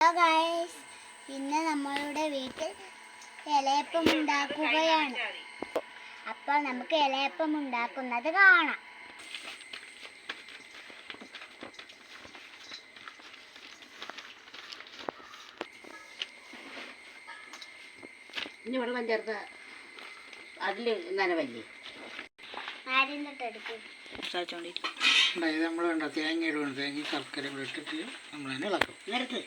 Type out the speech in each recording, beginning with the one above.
Hello guys ഇന്ന് നമ്മളുടെ വീട്ടിൽ ഇലയപ്പം ഉണ്ടാക്കുകയാണ്. അപ്പോൾ നമുക്ക് ഇലയപ്പം ഉണ്ടാക്കുന്നത് കാണാം. ഇനി വെള്ളം ചേർത്ത് അതിൽ നനവല്ലേ ആദ്യം തൊട്ടെടുക്കും നമ്മൾ വേണ്ട തേങ്ങ ഇടുകയാണ് തേങ്ങ ശർക്കര ഇവിടെ ഇട്ടിട്ട് നമ്മൾ തന്നെ ഇളക്കും. നിരത്ത്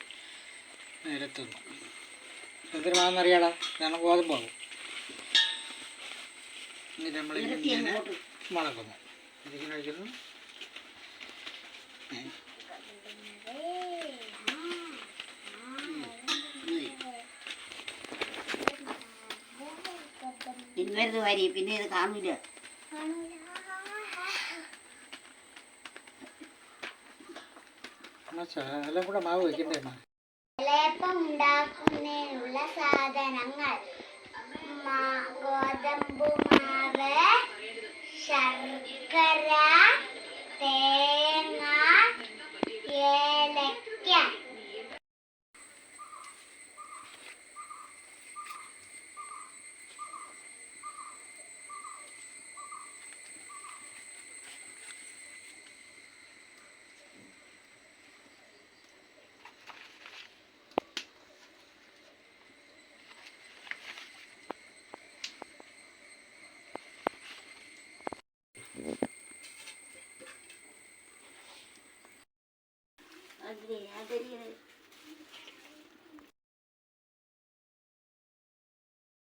നേരത്തുന്നു എന്തൊരു മാന്നറിയാടാ കാരണം ഗോതമ്പാകും എന്നിട്ട് നമ്മൾ ഇങ്ങനെ മുളക്കുന്നു. ഇതിങ്ങനെ ഒഴിക്കുന്നു. ഏ, തിന്നരുത് വാരി പിന്നെ ഇത് കാണൂല. എല്ലാം കൂടെ മാവ് വയ്ക്കണ്ടേ മാ ഉണ്ടാക്കുന്നതിനുള്ള സാധനങ്ങൾ. ഗോതമ്പുമാവ് ഗോതമ്പ് ശർക്കര തേങ്ങ வருகிறேன் தெரிகிறது